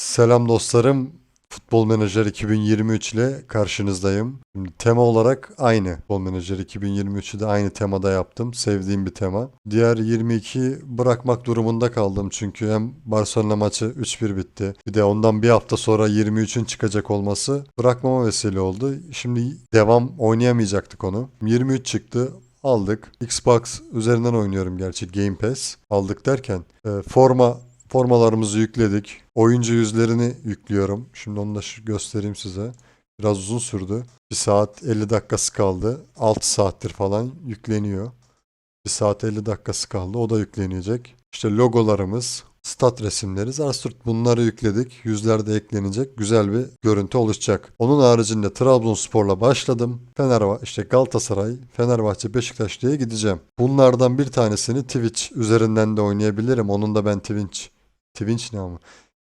Selam dostlarım. Futbol Menajer 2023 ile karşınızdayım. Şimdi tema olarak aynı. Futbol Menajer 2023'ü de aynı temada yaptım. Sevdiğim bir tema. Diğer 22 bırakmak durumunda kaldım çünkü hem Barcelona maçı 3-1 bitti. Bir de ondan bir hafta sonra 23'ün çıkacak olması bırakmama vesile oldu. Şimdi devam oynayamayacaktık onu. 23 çıktı. Aldık. Xbox üzerinden oynuyorum gerçi Game Pass. Aldık derken e, forma Formalarımızı yükledik. Oyuncu yüzlerini yüklüyorum. Şimdi onu da göstereyim size. Biraz uzun sürdü. 1 saat 50 dakikası kaldı. 6 saattir falan yükleniyor. 1 saat 50 dakikası kaldı. O da yüklenecek. İşte logolarımız, stat resimleri, Zarsurt bunları yükledik. Yüzler de eklenecek. Güzel bir görüntü oluşacak. Onun haricinde Trabzonspor'la başladım. Fenerbahçe, işte Galatasaray, Fenerbahçe, Beşiktaş diye gideceğim. Bunlardan bir tanesini Twitch üzerinden de oynayabilirim. Onun da ben Twitch Twitch ne ama?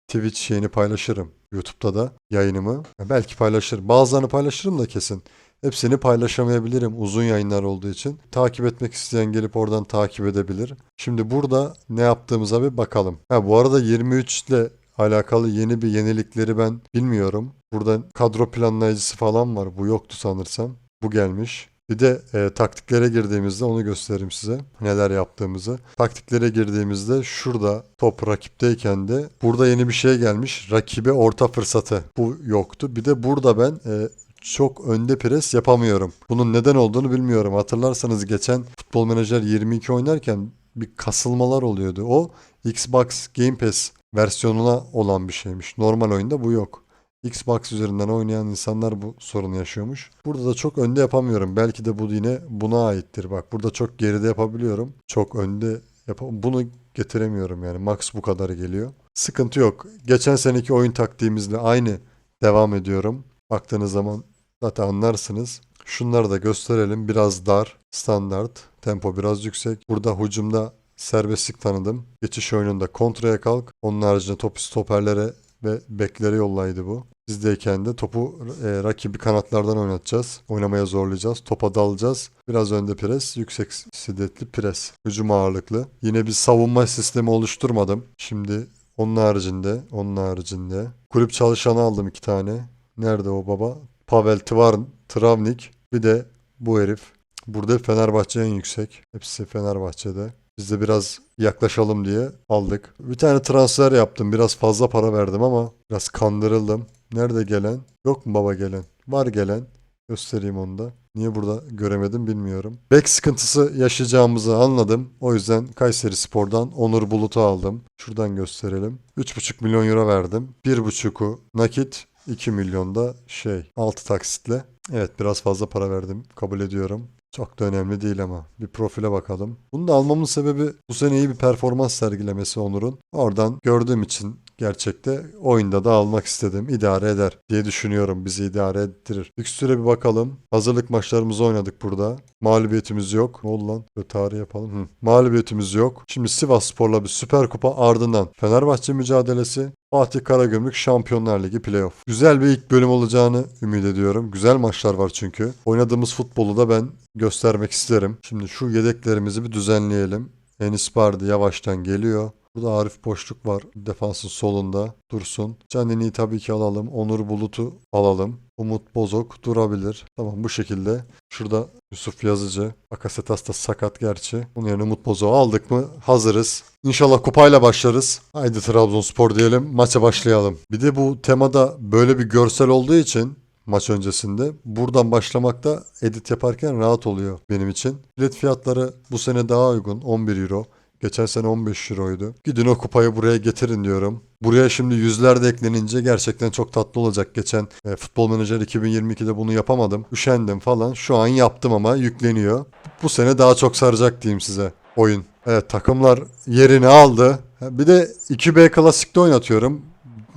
Twitch şeyini paylaşırım. YouTube'da da yayınımı. Ya Belki paylaşırım. Bazılarını paylaşırım da kesin. Hepsini paylaşamayabilirim uzun yayınlar olduğu için. Takip etmek isteyen gelip oradan takip edebilir. Şimdi burada ne yaptığımıza bir bakalım. Ha bu arada 23 ile alakalı yeni bir yenilikleri ben bilmiyorum. Burada kadro planlayıcısı falan var. Bu yoktu sanırsam. Bu gelmiş. Bir de e, taktiklere girdiğimizde onu göstereyim size. Neler yaptığımızı. Taktiklere girdiğimizde şurada top rakipteyken de burada yeni bir şey gelmiş. Rakibe orta fırsatı. Bu yoktu. Bir de burada ben e, çok önde pres yapamıyorum. Bunun neden olduğunu bilmiyorum. Hatırlarsanız geçen Futbol Manager 22 oynarken bir kasılmalar oluyordu. O Xbox Game Pass versiyonuna olan bir şeymiş. Normal oyunda bu yok. Xbox üzerinden oynayan insanlar bu sorunu yaşıyormuş. Burada da çok önde yapamıyorum. Belki de bu yine buna aittir. Bak burada çok geride yapabiliyorum. Çok önde yapam bunu getiremiyorum yani. Max bu kadar geliyor. Sıkıntı yok. Geçen seneki oyun taktiğimizle aynı devam ediyorum. Baktığınız zaman zaten anlarsınız. Şunları da gösterelim. Biraz dar, standart, tempo biraz yüksek. Burada hücumda serbestlik tanıdım. Geçiş oyununda kontraya kalk. Onun haricinde topu stoperlere ve beklere yollaydı bu. Bizdeyken de topu e, rakibi kanatlardan oynatacağız. Oynamaya zorlayacağız. Topa dalacağız. Biraz önde pres, yüksek şiddetli pres. Hücum ağırlıklı. Yine bir savunma sistemi oluşturmadım. Şimdi onun haricinde, onun haricinde kulüp çalışanı aldım iki tane. Nerede o baba? Pavel Tvarn, Travnik. Bir de bu herif. Burada Fenerbahçe en yüksek. Hepsi Fenerbahçe'de. Biz de biraz yaklaşalım diye aldık. Bir tane transfer yaptım. Biraz fazla para verdim ama biraz kandırıldım. Nerede gelen? Yok mu baba gelen? Var gelen. Göstereyim onu da. Niye burada göremedim bilmiyorum. Bek sıkıntısı yaşayacağımızı anladım. O yüzden Kayseri Spor'dan Onur Bulut'u aldım. Şuradan gösterelim. 3,5 milyon euro verdim. 1,5'u nakit, 2 milyonda şey 6 taksitle. Evet biraz fazla para verdim. Kabul ediyorum. Çok da önemli değil ama. Bir profile bakalım. Bunu da almamın sebebi bu sene iyi bir performans sergilemesi Onur'un. Oradan gördüğüm için gerçekte oyunda da almak istedim. İdare eder diye düşünüyorum. Bizi idare ettirir. Fikstüre bir bakalım. Hazırlık maçlarımızı oynadık burada. Mağlubiyetimiz yok. Ne oldu lan? Böyle tarih yapalım. Hı. Mağlubiyetimiz yok. Şimdi Sivas Spor'la bir süper kupa ardından Fenerbahçe mücadelesi. Fatih Karagümrük Şampiyonlar Ligi playoff. Güzel bir ilk bölüm olacağını ümit ediyorum. Güzel maçlar var çünkü. Oynadığımız futbolu da ben göstermek isterim. Şimdi şu yedeklerimizi bir düzenleyelim. Enis Bardi yavaştan geliyor. Burada Arif Boşluk var. Defansın solunda dursun. Canini'yi tabii ki alalım. Onur Bulut'u alalım. Umut Bozok durabilir. Tamam bu şekilde. Şurada Yusuf Yazıcı. Bakasetas da sakat gerçi. Bunun yerine Umut Bozok'u aldık mı hazırız. İnşallah kupayla başlarız. Haydi Trabzonspor diyelim. Maça başlayalım. Bir de bu temada böyle bir görsel olduğu için maç öncesinde. Buradan başlamakta edit yaparken rahat oluyor benim için. Bilet fiyatları bu sene daha uygun. 11 euro. Geçen sene 15 euroydu. Gidin o kupayı buraya getirin diyorum. Buraya şimdi yüzler de eklenince gerçekten çok tatlı olacak. Geçen e, Futbol Manager 2022'de bunu yapamadım. Üşendim falan. Şu an yaptım ama yükleniyor. Bu sene daha çok saracak diyeyim size oyun. Evet takımlar yerini aldı. Bir de 2B klasikte oynatıyorum.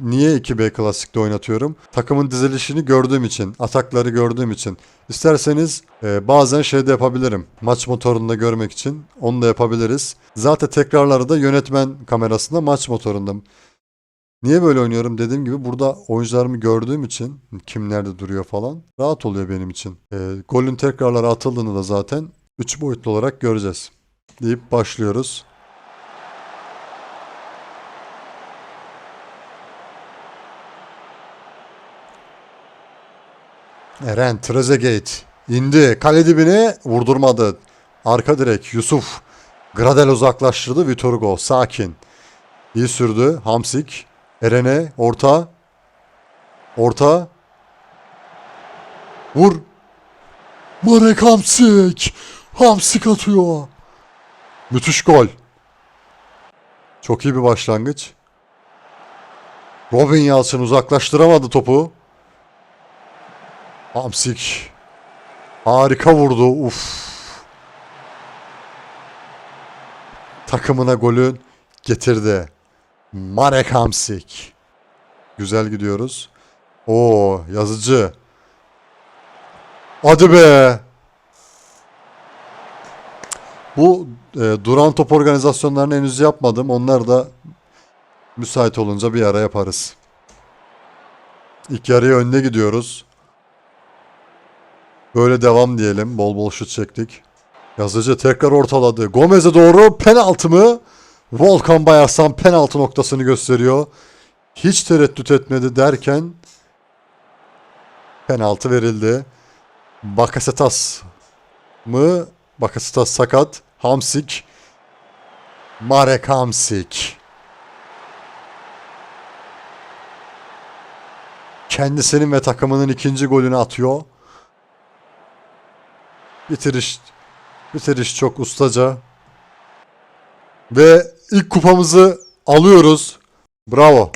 Niye 2B klasikte oynatıyorum? Takımın dizilişini gördüğüm için, atakları gördüğüm için. İsterseniz e, bazen şey de yapabilirim. Maç motorunda görmek için onu da yapabiliriz. Zaten tekrarları da yönetmen kamerasında maç motorunda. Niye böyle oynuyorum dediğim gibi burada oyuncularımı gördüğüm için kim nerede duruyor falan rahat oluyor benim için. E, golün tekrarları atıldığını da zaten 3 boyutlu olarak göreceğiz. Deyip başlıyoruz. Eren Trezeguet indi. Kale dibine vurdurmadı. Arka direk Yusuf. Gradel uzaklaştırdı. Vitor Hugo sakin. İyi sürdü. Hamsik. Eren'e orta. Orta. Vur. Marek Hamsik. Hamsik atıyor. Müthiş gol. Çok iyi bir başlangıç. Robin Yalçın uzaklaştıramadı topu. Hamsik. Harika vurdu. Uf. Takımına golü getirdi. Marek Hamsik. Güzel gidiyoruz. Oo yazıcı. Hadi be. Bu e, duran top organizasyonlarını henüz yapmadım. Onlar da müsait olunca bir ara yaparız. İlk yarıya önde gidiyoruz. Böyle devam diyelim. Bol bol şut çektik. Yazıcı tekrar ortaladı. Gomez'e doğru penaltı mı? Volkan Bayarsan penaltı noktasını gösteriyor. Hiç tereddüt etmedi derken penaltı verildi. Bakasetas mı? Bakasetas sakat. Hamsik. Marek Hamsik. Kendisinin ve takımının ikinci golünü atıyor. Bitiriş bitiriş çok ustaca. Ve ilk kupamızı alıyoruz. Bravo.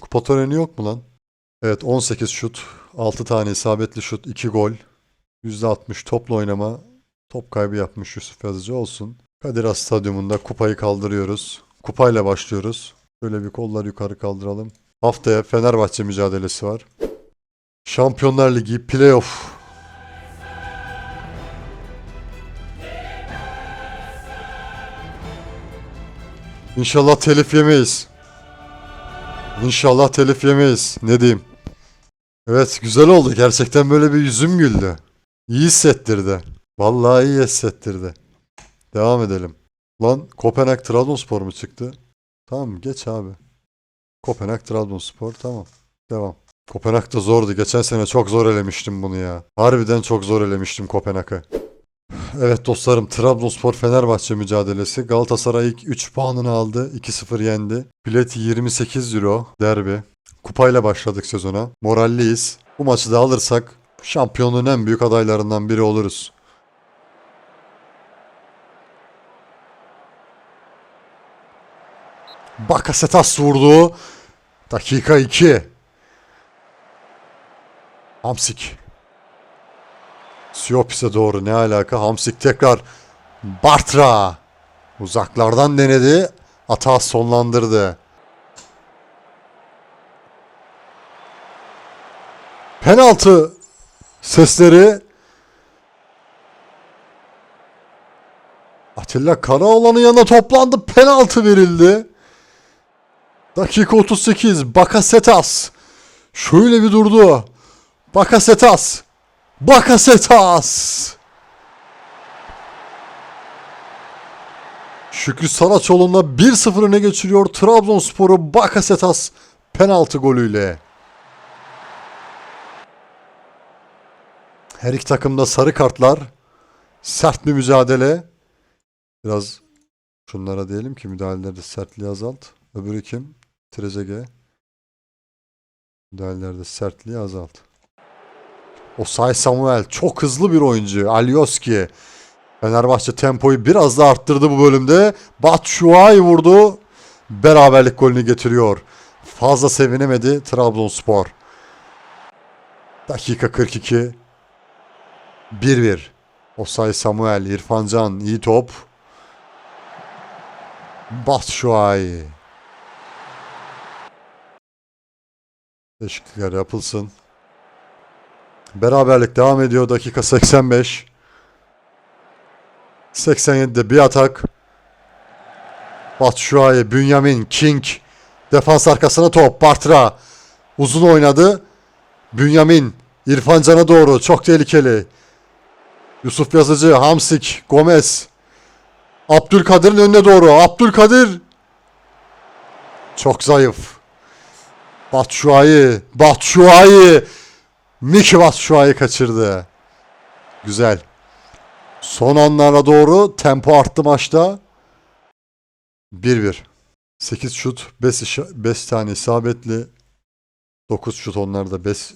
Kupa töreni yok mu lan? Evet 18 şut, 6 tane isabetli şut, 2 gol. %60 topla oynama. Top kaybı yapmış Yusuf Yazıcı olsun. Kadir Has Stadyumunda kupayı kaldırıyoruz. Kupayla başlıyoruz. Böyle bir kollar yukarı kaldıralım. Haftaya Fenerbahçe mücadelesi var. Şampiyonlar Ligi playoff. İnşallah telif yemeyiz. İnşallah telif yemeyiz. Ne diyeyim? Evet güzel oldu. Gerçekten böyle bir yüzüm güldü. İyi hissettirdi. Vallahi iyi hissettirdi. Devam edelim. Lan Kopenhag Trabzonspor mu çıktı? Tamam geç abi. Kopenhag Trabzonspor tamam. Devam. Kopenhag da zordu. Geçen sene çok zor elemiştim bunu ya. Harbiden çok zor elemiştim Kopenhag'ı. Evet dostlarım Trabzonspor Fenerbahçe mücadelesi. Galatasaray ilk 3 puanını aldı. 2-0 yendi. Bilet 28 euro derbi. Kupayla başladık sezona. Moralliyiz. Bu maçı da alırsak şampiyonluğun en büyük adaylarından biri oluruz. Bakasetas vurdu. Dakika 2. Hamsik. Siopis'e doğru ne alaka? Hamsik tekrar Bartra. Uzaklardan denedi. Hata sonlandırdı. Penaltı sesleri. Atilla Karaoğlan'ın yanına toplandı. Penaltı verildi. Dakika 38. Bakasetas. Şöyle bir durdu. Bakasetas. Bakasetas. Şükrü Saraçoğlu'na 1-0 öne geçiriyor Trabzonspor'u Bakasetas penaltı golüyle. Her iki takımda sarı kartlar. Sert bir mücadele. Biraz şunlara diyelim ki müdahalelerde sertliği azalt. Öbürü kim? Trezege. Müdahalelerde sertliği azalt. Osay Samuel çok hızlı bir oyuncu. Alioski. Fenerbahçe tempoyu biraz da arttırdı bu bölümde. Batshuayi vurdu. Beraberlik golünü getiriyor. Fazla sevinemedi Trabzonspor. Dakika 42. 1-1. Osay Samuel, İrfan Can iyi top. Batshuayi. Değişiklikler yapılsın. Beraberlik devam ediyor. Dakika 85. 87'de bir atak. Batshuayi, Bünyamin, King. Defans arkasına top. Bartra. Uzun oynadı. Bünyamin. İrfan Can'a doğru. Çok tehlikeli. Yusuf Yazıcı, Hamsik, Gomez. Abdülkadir'in önüne doğru. Abdülkadir. Çok zayıf. Batshuayi. Batshuayi. Miki Batshuayi kaçırdı. Güzel. Son anlara doğru tempo arttı maçta. 1-1. 8 şut, 5, 5 tane isabetli. 9 şut onlarda 5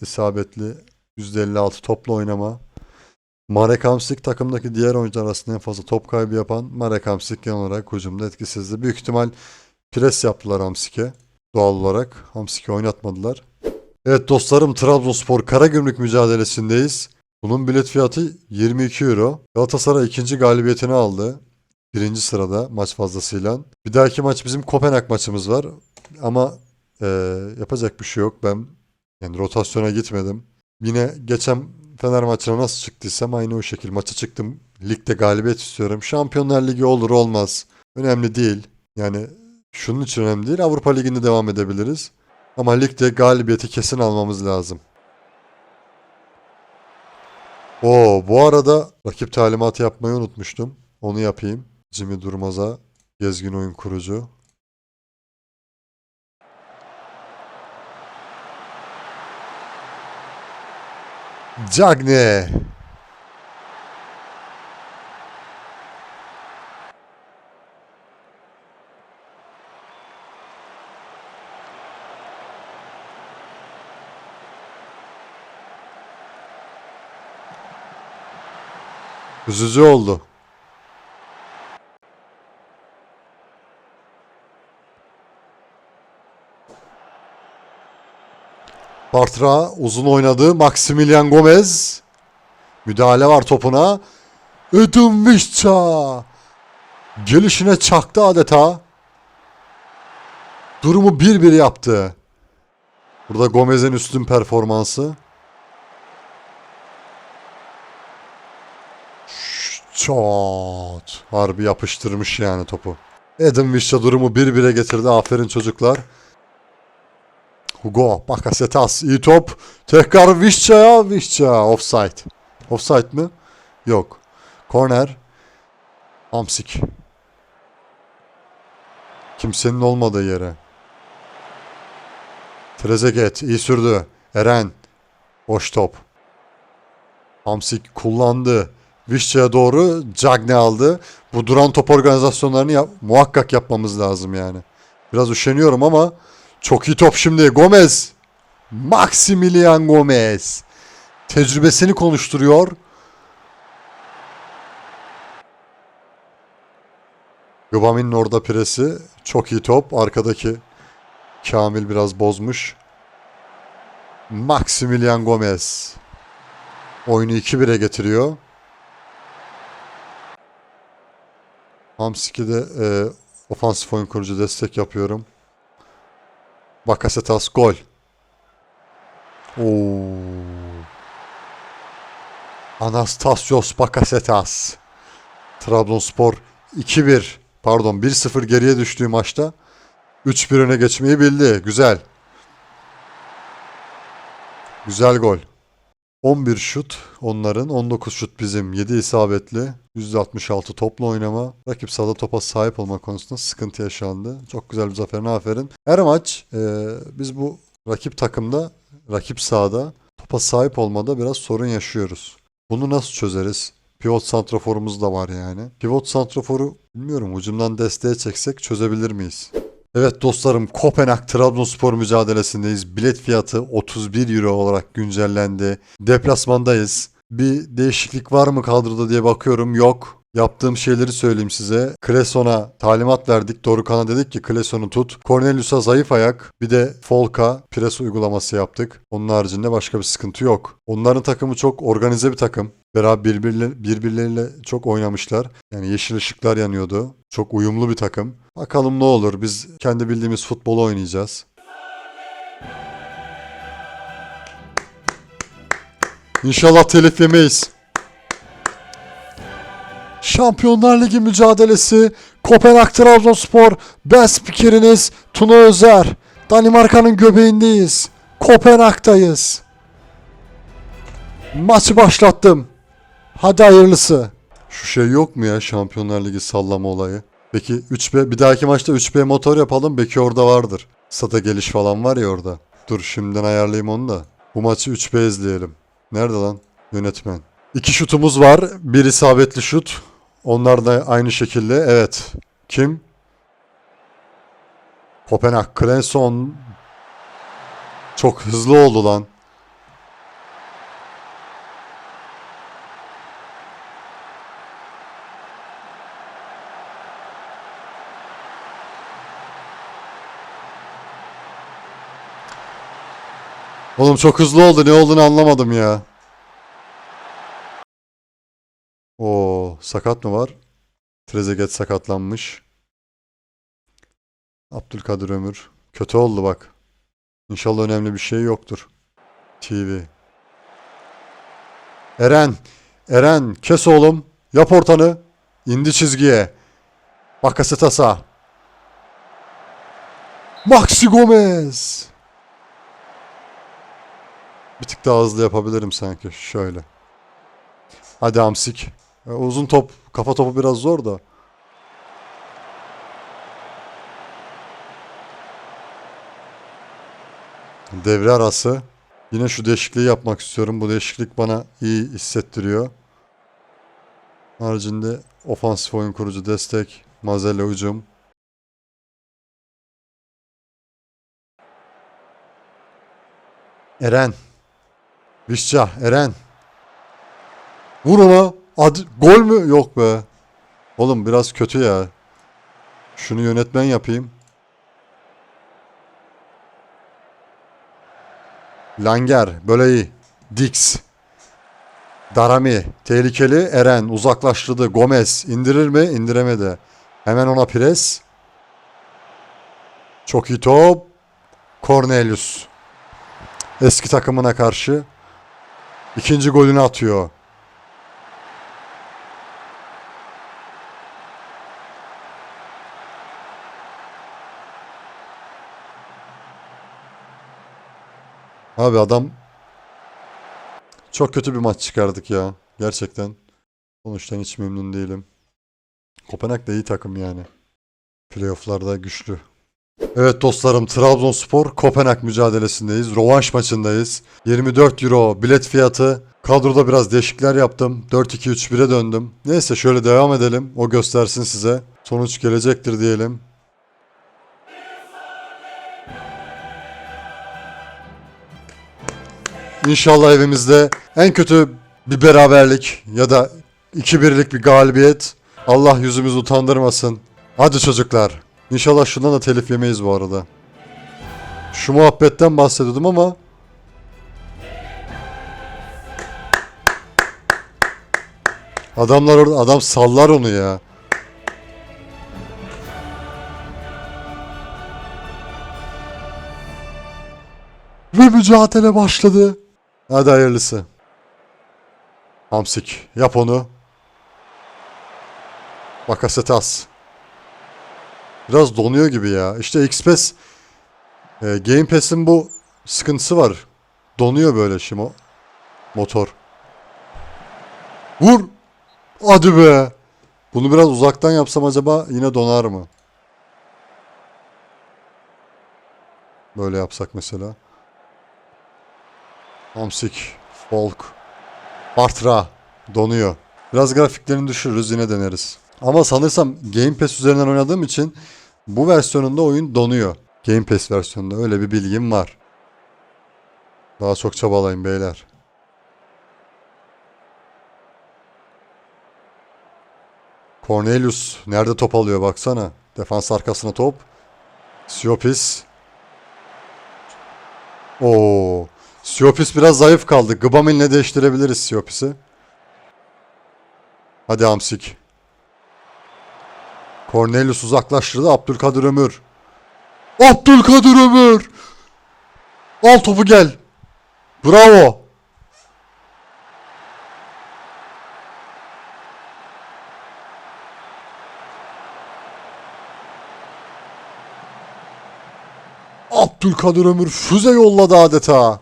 isabetli. %56 topla oynama. Marek Hamsik takımdaki diğer oyuncular arasında en fazla top kaybı yapan Marek Hamsik genel olarak hücumda etkisizdi. Büyük ihtimal pres yaptılar Hamsik'e. Doğal olarak Hamsik'i oynatmadılar. Evet dostlarım Trabzonspor Karagümrük mücadelesindeyiz. Bunun bilet fiyatı 22 euro. Galatasaray ikinci galibiyetini aldı. Birinci sırada maç fazlasıyla. Bir dahaki maç bizim Kopenhag maçımız var. Ama eee, yapacak bir şey yok. Ben yani rotasyona gitmedim. Yine geçen Fener maçına nasıl çıktıysam aynı o şekilde maça çıktım. Ligde galibiyet istiyorum. Şampiyonlar Ligi olur olmaz. Önemli değil. Yani şunun için önemli değil. Avrupa Ligi'nde devam edebiliriz. Ama ligde galibiyeti kesin almamız lazım. Oo, bu arada rakip talimatı yapmayı unutmuştum. Onu yapayım. Jimmy Durmaz'a gezgin oyun kurucu. Cagne. Üzücü oldu. Bartra uzun oynadı. Maximilian Gomez. Müdahale var topuna. Edin Visca. Gelişine çaktı adeta. Durumu 1-1 yaptı. Burada Gomez'in üstün performansı. Çat. Harbi yapıştırmış yani topu. Edin Visca durumu 1-1'e getirdi. Aferin çocuklar. Hugo Bakasetas iyi top. Tekrar Visca'ya. Visca offside. Offside mi? Yok. Corner. Hamsik. Kimsenin olmadığı yere. Trezeguet iyi sürdü. Eren. Boş top. Hamsik kullandı. Vişça'ya doğru Cagne aldı. Bu duran top organizasyonlarını yap- muhakkak yapmamız lazım yani. Biraz üşeniyorum ama çok iyi top şimdi. Gomez. Maximilian Gomez. Tecrübesini konuşturuyor. Gubami'nin orada presi. Çok iyi top. Arkadaki Kamil biraz bozmuş. Maximilian Gomez. Oyunu 2-1'e getiriyor. Hamsik'i de e, ofansif oyun kurucu destek yapıyorum. Bakasetas gol. Oo. Anastasios Bakasetas. Trabzonspor 2-1 pardon 1-0 geriye düştüğü maçta 3-1 öne geçmeyi bildi. Güzel. Güzel gol. 11 şut onların, 19 şut bizim, 7 isabetli, %66 topla oynama. Rakip sahada topa sahip olma konusunda sıkıntı yaşandı. Çok güzel bir zaferin aferin. Her maç e, biz bu rakip takımda, rakip sahada topa sahip olmada biraz sorun yaşıyoruz. Bunu nasıl çözeriz? Pivot santraforumuz da var yani. Pivot santraforu bilmiyorum ucundan desteğe çeksek çözebilir miyiz? Evet dostlarım Kopenhag Trabzonspor mücadelesindeyiz. Bilet fiyatı 31 euro olarak güncellendi. Deplasmandayız. Bir değişiklik var mı kadroda diye bakıyorum. Yok. Yaptığım şeyleri söyleyeyim size. Kleson'a talimat verdik. Dorukan'a dedik ki Kleson'u tut. Cornelius'a zayıf ayak. Bir de Folk'a pres uygulaması yaptık. Onun haricinde başka bir sıkıntı yok. Onların takımı çok organize bir takım. Beraber birbirle, birbirleriyle çok oynamışlar. Yani yeşil ışıklar yanıyordu. Çok uyumlu bir takım. Bakalım ne olur. Biz kendi bildiğimiz futbolu oynayacağız. İnşallah telif yemeyiz. Şampiyonlar Ligi mücadelesi Kopenhag Trabzonspor ben spikeriniz Tuna Özer. Danimarka'nın göbeğindeyiz. Kopenhag'dayız. Maçı başlattım. Hadi hayırlısı. Şu şey yok mu ya Şampiyonlar Ligi sallama olayı? Peki 3B bir dahaki maçta 3B motor yapalım belki orada vardır. Sata geliş falan var ya orada. Dur şimdiden ayarlayayım onu da. Bu maçı 3B izleyelim. Nerede lan? Yönetmen. İki şutumuz var. Bir isabetli şut. Onlar da aynı şekilde. Evet. Kim? Kopenhag. Clenson. Çok hızlı oldu lan. Oğlum çok hızlı oldu. Ne olduğunu anlamadım ya. Oo, sakat mı var? Trezeguet sakatlanmış. Abdülkadir Ömür. Kötü oldu bak. İnşallah önemli bir şey yoktur. TV. Eren. Eren kes oğlum. Yap ortanı. İndi çizgiye. Bakasetasa. Maxi Gomez. Bir tık daha hızlı yapabilirim sanki. Şöyle. Hadi Hamsik. E, uzun top, kafa topu biraz zor da. Devre arası. Yine şu değişikliği yapmak istiyorum. Bu değişiklik bana iyi hissettiriyor. Haricinde ofansif oyun kurucu destek, Mazelle hücum. Eren. Vişça, Eren. Vur ona. Ad gol mü? Yok be. Oğlum biraz kötü ya. Şunu yönetmen yapayım. Langer, böyle iyi. Dix. Darami, tehlikeli. Eren, uzaklaştırdı. Gomez, indirir mi? İndiremedi. Hemen ona pres. Çok iyi top. Cornelius. Eski takımına karşı. İkinci golünü atıyor. Abi adam çok kötü bir maç çıkardık ya. Gerçekten. Sonuçtan hiç memnun değilim. Kopenhag da iyi takım yani. Playoff'larda güçlü. Evet dostlarım Trabzonspor Kopenhag mücadelesindeyiz. Rovanş maçındayız. 24 euro bilet fiyatı. Kadroda biraz değişiklikler yaptım. 4-2-3-1'e döndüm. Neyse şöyle devam edelim. O göstersin size. Sonuç gelecektir diyelim. İnşallah evimizde en kötü bir beraberlik ya da 2-1'lik bir galibiyet. Allah yüzümüzü utandırmasın. Hadi çocuklar. İnşallah şundan da telif yemeyiz bu arada. Şu muhabbetten bahsediyordum ama Adamlar orada adam sallar onu ya. Ve mücadele başladı. Hadi hayırlısı. Hamsik yap onu. Bakasetas. Biraz donuyor gibi ya. İşte X-Pass e, Game Pass'in bu sıkıntısı var. Donuyor böyle şimdi o motor. Vur. Hadi be. Bunu biraz uzaktan yapsam acaba yine donar mı? Böyle yapsak mesela. Hamsik, Folk, Bartra donuyor. Biraz grafiklerini düşürürüz yine deneriz. Ama sanırsam Game Pass üzerinden oynadığım için bu versiyonunda oyun donuyor. Game Pass versiyonunda öyle bir bilgim var. Daha çok çabalayın beyler. Cornelius nerede top alıyor baksana. Defans arkasına top. Siopis. Oo. Siopis biraz zayıf kaldı. Gbamin'le değiştirebiliriz Siopis'i. Hadi Hamsik. Cornelius uzaklaştırdı. Abdülkadir Ömür. Abdülkadir Ömür. Al topu gel. Bravo. Abdülkadir Ömür füze yolladı adeta.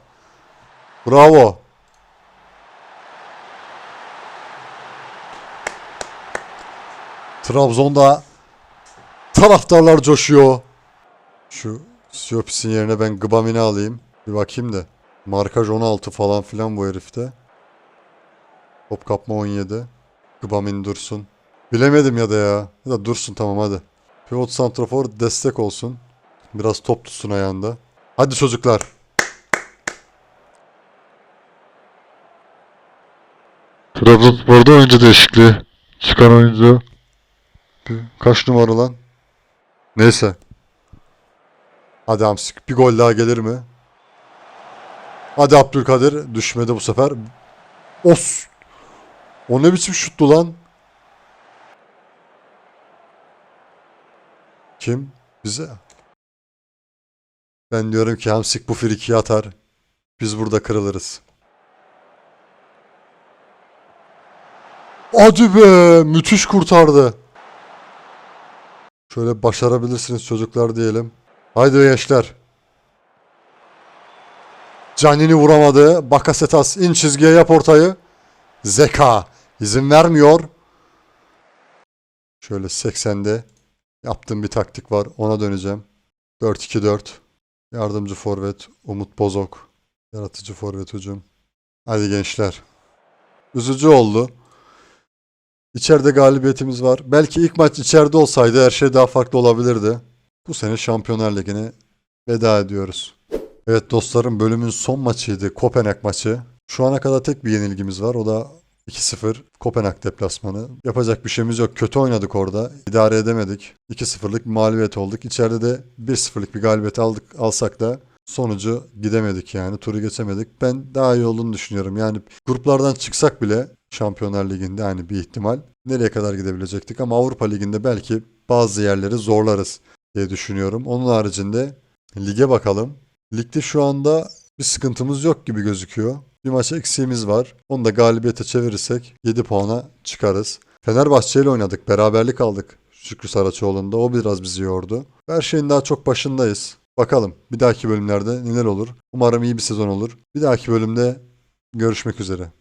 Bravo. Trabzon'da taraftarlar coşuyor. Şu Siopis'in yerine ben Gbamin'i alayım. Bir bakayım da. Markaj 16 falan filan bu herifte. Top kapma 17. Gbamin dursun. Bilemedim ya da ya. Ya da dursun tamam hadi. Pivot santrafor destek olsun. Biraz top tutsun ayağında. Hadi çocuklar. Trabzonspor'da oyuncu değişikliği. Çıkan oyuncu. Kaç numara lan? Neyse. Hadi Hamsik. Bir gol daha gelir mi? Hadi Abdülkadir. Düşmedi bu sefer. Os. O ne biçim şuttu lan? Kim? Bize. Ben diyorum ki Hamsik bu frikiyi atar. Biz burada kırılırız. Hadi be! Müthiş kurtardı. Şöyle başarabilirsiniz çocuklar diyelim. Haydi gençler. Canini vuramadı. Bakasetas in çizgiye yap ortayı. Zeka izin vermiyor. Şöyle 80'de yaptığım bir taktik var. Ona döneceğim. 4-2-4. Yardımcı forvet Umut Bozok. Yaratıcı forvet hücum. Hadi gençler. Üzücü oldu. İçeride galibiyetimiz var. Belki ilk maç içeride olsaydı her şey daha farklı olabilirdi. Bu sene Şampiyonlar Ligi'ne veda ediyoruz. Evet dostlarım bölümün son maçıydı. Kopenhag maçı. Şu ana kadar tek bir yenilgimiz var. O da 2-0 Kopenhag deplasmanı. Yapacak bir şeyimiz yok. Kötü oynadık orada. İdare edemedik. 2-0'lık bir mağlubiyet olduk. İçeride de 1-0'lık bir galibiyet aldık alsak da sonucu gidemedik yani. Turu geçemedik. Ben daha iyi olduğunu düşünüyorum. Yani gruplardan çıksak bile Şampiyonlar Ligi'nde hani bir ihtimal nereye kadar gidebilecektik ama Avrupa Ligi'nde belki bazı yerleri zorlarız diye düşünüyorum. Onun haricinde lige bakalım. Ligde şu anda bir sıkıntımız yok gibi gözüküyor. Bir maç eksiğimiz var. Onu da galibiyete çevirirsek 7 puana çıkarız. Fenerbahçe ile oynadık. Beraberlik aldık. Şükrü Saraçoğlu'nda. O biraz bizi yordu. Her şeyin daha çok başındayız. Bakalım bir dahaki bölümlerde neler olur. Umarım iyi bir sezon olur. Bir dahaki bölümde görüşmek üzere.